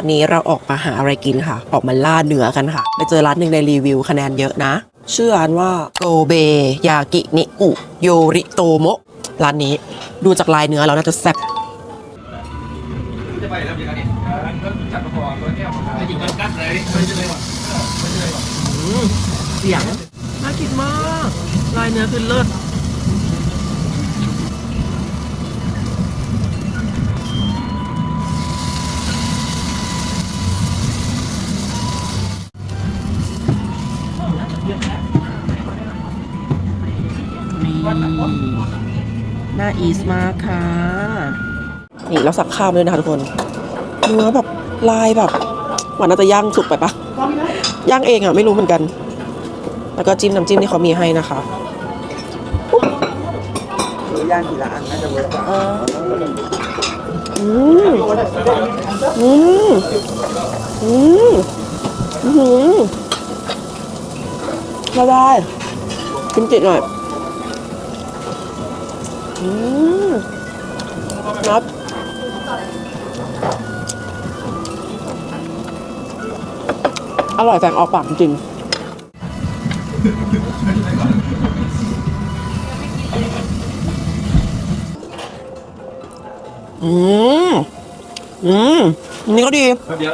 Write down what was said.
ตอนนี้เราออกมาหาอะไรกินค่ะ ออกมาล่าเนื้อกันค่ะ ไปเจอร้านหนึ่งในรีวิวคะแนนเยอะนะ ชื่อร้านว่าโกเบยากินิกุโยริโตโมะร้านนี้ดูจากลายเนื้อแล้วน่าจะแซ่บจะไปแล้วยังไงเนี่ยจับมาพอตัวเนี้ยจะยิงมันกัดเลยไม่ใช่เลยว่ะเสียงน่ากินมาก ลายเนื้อคือเลิศ นี่น่าอีสมากค่ะ นี่เราสั่งข้าวด้วยนะคะทุกคน เนื้อแบบลายแบบหวานน่าจะย่างสุกไปปะย่างเองอะ ไม่รู้เหมือนกัน แล้วก็จิ้มน้ำจิ้มที่เขามีให้นะคะหรือย่างทีละอันน่าจะเวิร์กกว่าอืมอืมอืมอืม ละลายกิมจิหน่อยอืมนับอร่อยแสงออกปากจริงอืม อืม นี่ก็ดี เดี๋ยว